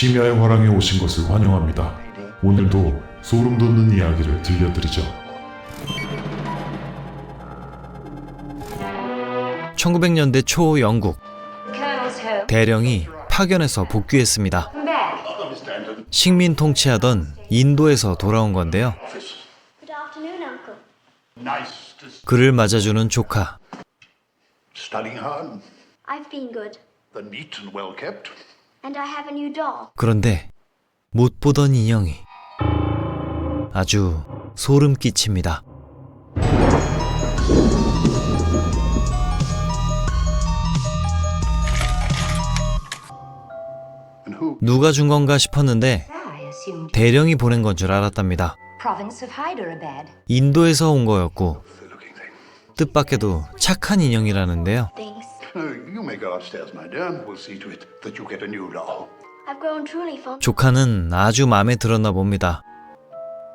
심야의 화랑에 오신 것을 환영합니다. 오늘도 소름 돋는 이야기를 들려드리죠. 1900년대 초 영국. 대령이 파견해서 복귀했습니다. 식민 통치하던 인도에서 돌아온 건데요. Good afternoon, Uncle. Nice to s- 그를 맞아주는 조카. And I have a new doll. 그런데 못 보던 인형이 아주 소름 끼칩니다. And who? 누가 준 건가 싶었는데 대령이 보낸 건 줄 알았답니다. province of Hyderabad. 인도에서 온 거였고. 뜻밖에도 착한 인형이라는데요. Uh, you may go upstairs, my dear. We'll see to it that you get a new doll. I've grown truly fond. 조카는 아주 마음에 들었나 봅니다.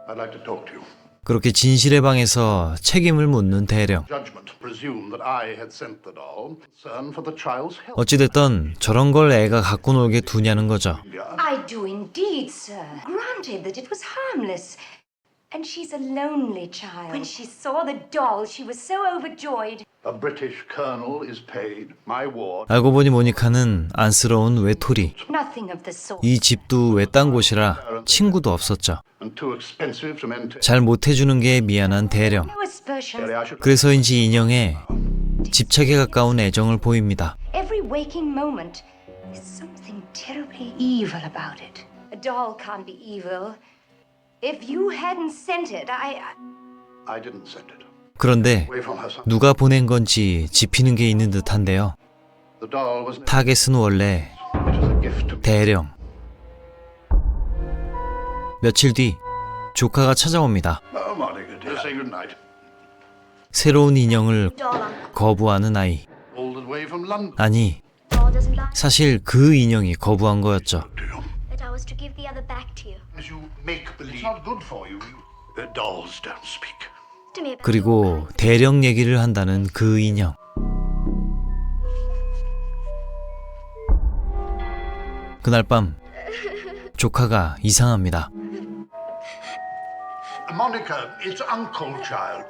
I'd like to talk to you. 그렇게 진실의 방에서 책임을 묻는 대령. Judgment presumed that I had sent the doll. Concern for the child's health. 어찌됐던 저런 걸 애가 갖고 놀게 두냐는 거죠. I do indeed, sir. Granted that it was harmless. And she's a lonely child. When she saw the doll, she was so overjoyed. A British colonel is paid. My ward. 알고 보니 모니카는 안쓰러운 외톨이. Nothing of the sort. 이 집도 외딴 곳이라 친구도 없었죠. And too expensive to maintain. 잘 못해주는 게 미안한 대령. No aspersions. I should. 그래서인지 인형에 집착에 가까운 애정을 보입니다. Every waking moment, there's something terribly evil about it. A doll can't be evil. If you hadn't sent it, I. I- didn't send it. 그런데 Away from her son. 누가 보낸 건지 짚히는 게 있는 듯한데요. The doll was. 타겟은 원래 It was a gift to me. 대령. 며칠 뒤 조카가 찾아옵니다. Oh, Monica, dear. Say good night. 새로운 인형을 Doll, Uncle. 거부하는 아이. All the way from London. 아니, Doll doesn't like 사실 그 인형이 거부한 거였죠. Do you? that I was to give the other back to you. As you make believe. It's not good for you. Uh, dolls don't speak. To me about 그리고 대령 얘기를 한다는 그 인형. 그날 밤 조카가 이상합니다. Monica, it's Uncle Child.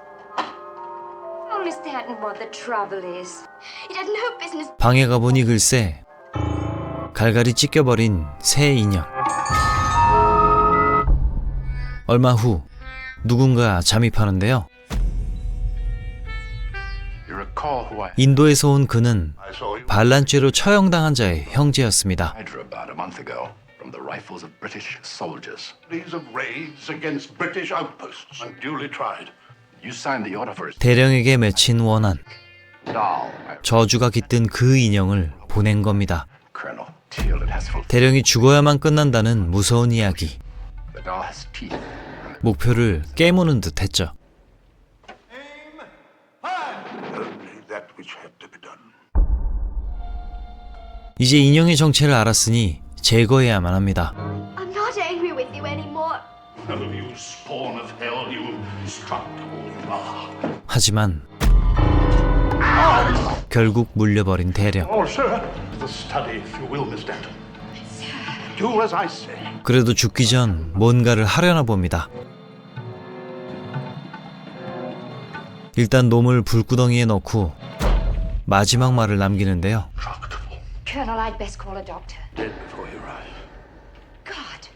understand what the trouble is. It had no business. 방에 가보니 글쎄 갈갈이 찢겨버린 새 인형. 얼마 후 누군가 잠입하는데요. 인도에서 온 그는 반란죄로 처형당한 자의 형제였습니다. 대령에게 맺힌 원한. 저주가 깃든 그 인형을 보낸 겁니다. 대령이 죽어야만 끝난다는 무서운 이야기. 목표를 깨무는 듯 했죠. Only that which had to be done. 이제 인형의 정체를 알았으니 제거해야만 합니다. I'm not angry with you anymore. Oh, you spawn of hell, you destructible bar. 하지만 결국 물려버린 대령. Oh, sir. The study, if you will, Miss Denton. Do as I say. 그래도 죽기 전 뭔가를 하려나 봅니다. 일단 놈을 불구덩이에 넣고 마지막 말을 남기는데요. Tractable. Colonel, I'd best call a doctor. Dead before your eyes. God.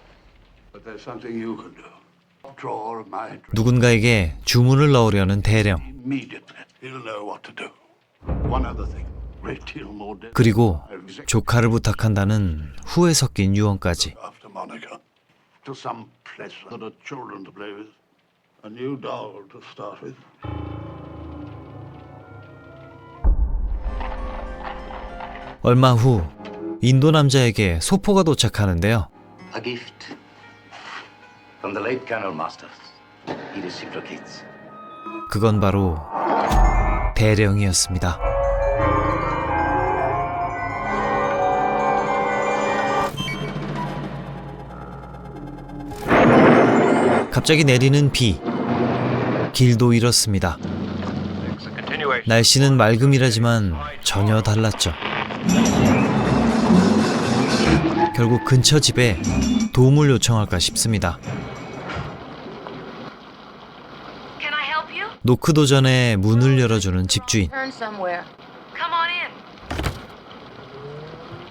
But there's something you can do. Drawer of my dress. 누군가에게 주문을 넣으려는 대령. Immediately. He'll know what to do. One other thing. Great deal more dead. 그리고 조카를 부탁한다는 후회 섞인 유언까지. After Monica. To some place for the children to play with. A new doll to start with. 얼마 후 인도 남자에게 소포가 도착하는데요. A gift from the late Colonel Masters. He reciprocates. 그건 바로 대령이었습니다. 갑자기 내리는 비. 길도 잃었습니다. 날씨는 맑음이라지만 전혀 달랐죠. 결국 근처 집에 도움을 요청할까 싶습니다. Can I help you? 노크 도 전에 문을 열어주는 집주인.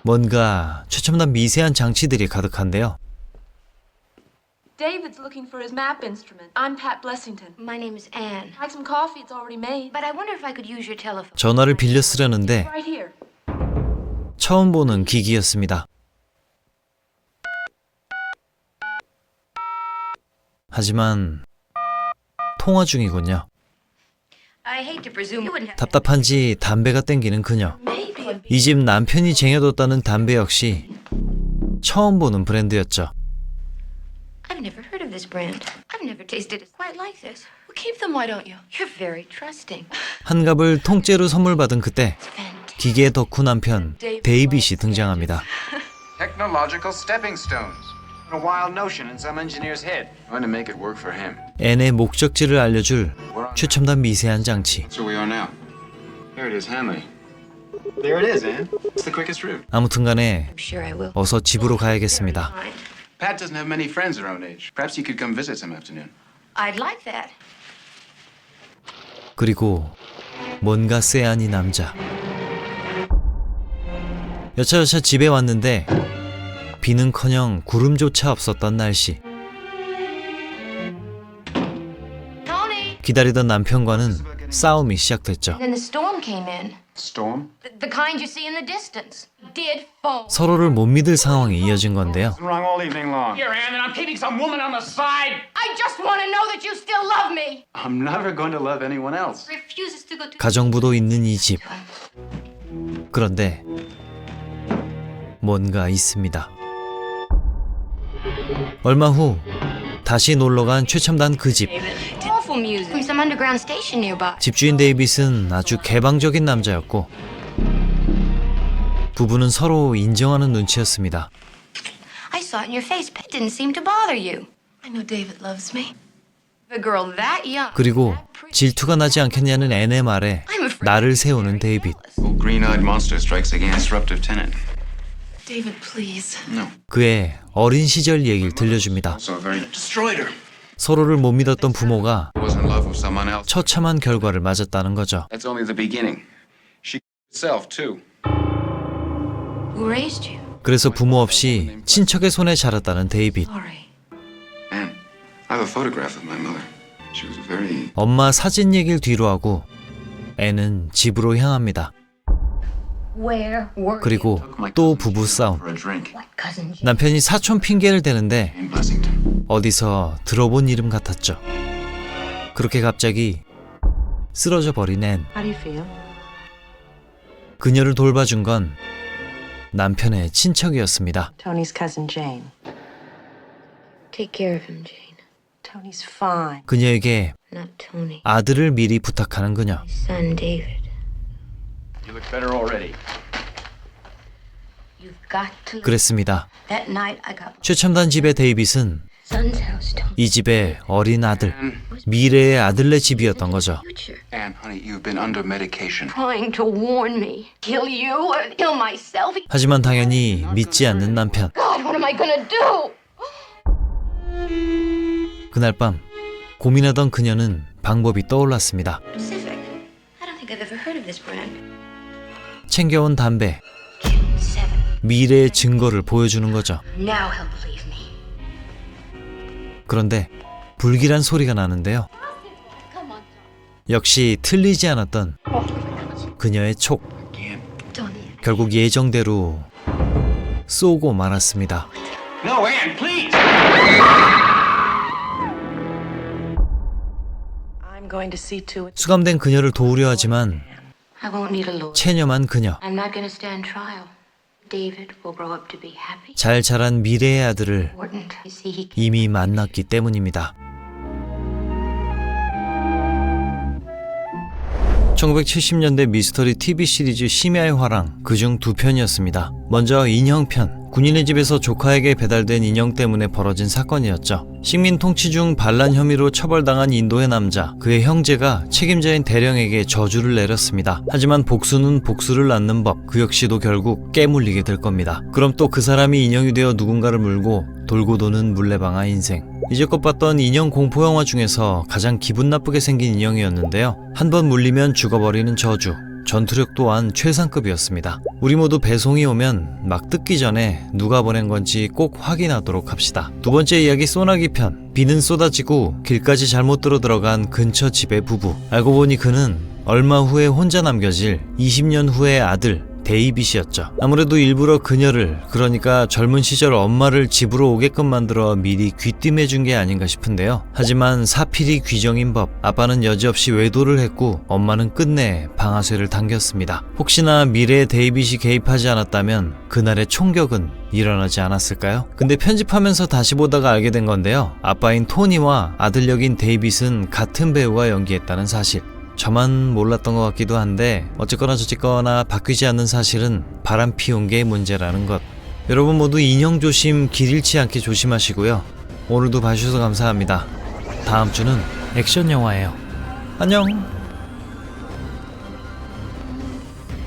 뭔가 최첨단 미세한 장치들이 가득한데요. David's looking for his map instrument. I'm Pat Blessington. My name is Anne. Like some coffee, it's already made. But I wonder if I could use your telephone. 전화를 빌려 쓰려는데. 처음 보는 기기였습니다. 하지만 통화 중이군요. 답답한지 담배가 땡기는 그녀. 이 집 남편이 쟁여뒀다는 담배 역시 처음 보는 브랜드였죠. 한갑을 통째로 선물 받은 그때. 기계의 덕후 남편 데이빗이 등장합니다. 앤의 목적지를 알려줄. 최첨단 미세한 장치. 아무튼간에. 어서 집으로 가야겠습니다. Fine. Pat doesn't have many friends her own age. Perhaps you could come visit some afternoon. I'd like that. 그리고 뭔가 쎄한 이 남자. 여차여차 집에 왔는데 비는커녕 구름조차 없었던 날씨. Tony! 기다리던 남편과는 싸움이 시작됐죠. 서로를 못 믿을 상황이 이어진 건데요. 가정부도 있는 이 집. 그런데 뭔가 있습니다. 얼마 후 다시 놀러 간 최첨단 그 집. 집주인 데이빗은 아주 개방적인 남자였고 부부는 서로 인정하는 눈치였습니다. I saw it in your face. It didn't seem to bother you. I know David loves me. A girl that young. 그리고 질투가 나지 않겠냐는 앤의 말에 I'm afraid. 나를 세우는 데이빗. Green-eyed monster strikes again. Disruptive tenant. David, please. No. 그의 어린 시절 얘기를 들려줍니다. So very destroyed her. 서로를 못 믿었던 부모가 Was in love with someone else. 처참한 결과를 맞았다는 거죠. That's only the beginning. She herself too. Who raised you? 그래서 부모 없이 친척의 손에 자랐다는 데이빗. Sorry. Anne, I have a photograph of my mother. She was very 엄마 사진 얘기를 뒤로 하고 앤은 집으로 향합니다. 그리고 또 부부 싸움. for a drink. What cousin Jim? 남편이 사촌 핑계를 대는데. 어디서 들어본 이름 같았죠. 그렇게 갑자기 쓰러져 버린 앤. 그녀를 돌봐준 건 남편의 친척이었습니다. Tony's cousin Jane. Take care of him, Jane. Tony's fine. Not 그녀에게 Tony. 아들을 미리 부탁하는 그녀. 그랬습니다. That night I got 최첨단 집의 데이빗은 son's house, Tony. 이 집의 어린 아들, 미래의 아들네 집이었던 거죠. 하지만 당연히 믿지 않는 남편. 그날 밤 고민하던 그녀는 방법이 떠올랐습니다. 챙겨온 담배. 미래의 증거를 보여주는 거죠. Now he'll believe me. 그런데 불길한 소리가 나는데요. 역시 틀리지 않았던 그녀의 촉. 결국 예정대로 쏘고 말았습니다. 수감된 그녀를 도우려 하지만 체념한 그녀. I'm not gonna stand trial. David will grow up to be happy. 잘 자란 미래의 아들을 이미 만났기 때문입니다. 1970년대 미스터리 TV 시리즈 심야의 화랑 그중 두 편이었습니다. 먼저 인형편 군인의 집에서 조카에게 배달된 인형 때문에 벌어진 사건이었죠. 식민 통치 중 반란 혐의로 처벌당한 인도의 남자, 그의 형제가 책임자인 대령에게 저주를 내렸습니다. 하지만 복수는 복수를 낳는 법, 그 역시도 결국 깨물리게 될 겁니다. 그럼 또 그 사람이 인형이 되어 누군가를 물고 돌고 도는 물레방아 인생. 이제껏 봤던 인형 공포 영화 중에서 가장 기분 나쁘게 생긴 인형이었는데요. 한 번 물리면 죽어버리는 저주. 전투력 또한 최상급이었습니다. 우리 모두 배송이 오면 막 뜯기 전에 누가 보낸 건지 꼭 확인하도록 합시다. 두 번째 이야기 소나기 편. 비는 쏟아지고 길까지 잘못 들어 들어간 근처 집의 부부. 알고 보니 그는 얼마 후에 혼자 남겨질 20년 후의 아들 데이빗이었죠. 아무래도 일부러 그녀를 그러니까 젊은 시절 엄마를 집으로 오게끔 만들어 미리 귀띔해 준 게 아닌가 싶은데요. 하지만 사필이 귀정인 법 아빠는 여지없이 외도를 했고 엄마는 끝내 방아쇠를 당겼습니다. 혹시나 미래의 데이빗이 개입하지 않았다면 그날의 총격은 일어나지 않았을까요? 근데 편집하면서 다시 보다가 알게 된 건데요. 아빠인 토니와 아들 역인 데이빗은 같은 배우가 연기했다는 사실. 저만 몰랐던 것 같기도 한데 어쨌거나 저쨌거나 바뀌지 않는 사실은 바람 피운 게 문제라는 것. 여러분 모두 인형 조심 길 잃지 않게 조심하시고요. 오늘도 봐주셔서 감사합니다. 다음 주는 액션 영화예요. 안녕.